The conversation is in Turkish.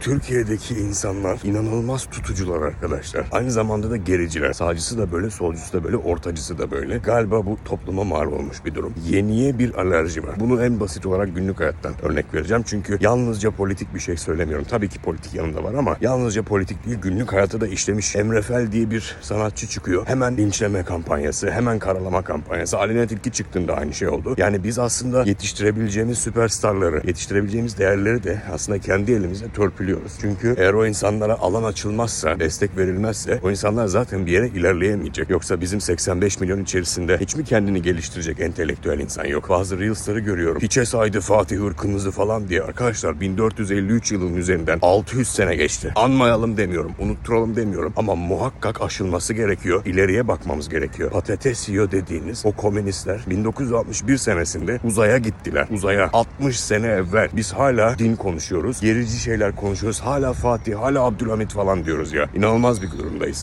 Türkiye'deki insanlar inanılmaz tutucular arkadaşlar. Aynı zamanda da gericiler. Sağcısı da böyle, solcusu da böyle, ortacısı da böyle. Galiba bu topluma mal olmuş bir durum. Yeniye bir alerji var. Bunu en basit olarak günlük hayattan örnek vereceğim. Çünkü yalnızca politik bir şey söylemiyorum. Tabii ki politik yanında var ama yalnızca politik değil günlük hayata da işlemiş. Emre Fel diye bir sanatçı çıkıyor. Hemen linçleme kampanyası, hemen karalama kampanyası. Aleyna Tilki çıktığında aynı şey oldu. Yani biz aslında yetiştirebileceğimiz süperstarları, yetiştirebileceğimiz değerleri de aslında kendi elimizde törpülüyoruz. Çünkü eğer o insanlara alan açılmazsa, destek verilmezse o insanlar zaten bir yere ilerleyemeyecek. Yoksa bizim 85 milyon içerisinde hiç mi kendini geliştirecek entelektüel insan yok? Bazı Reels'ları görüyorum. Hiçe saydı Fatih Hırkınızı falan diye. Arkadaşlar 1453 yılın üzerinden 600 sene geçti. Anmayalım demiyorum, unutturalım demiyorum ama muhakkak aşılması gerekiyor. İleriye bakmamız gerekiyor. Patates yiyor dediğiniz o komünistler 1961 senesinde uzaya gittiler. Uzaya 60 sene evvel biz hala din konuşuyoruz. Gerici şeyler konuşuyoruz. Hala Fatih, hala Abdülhamit falan diyoruz ya. İnanılmaz bir durumdayız.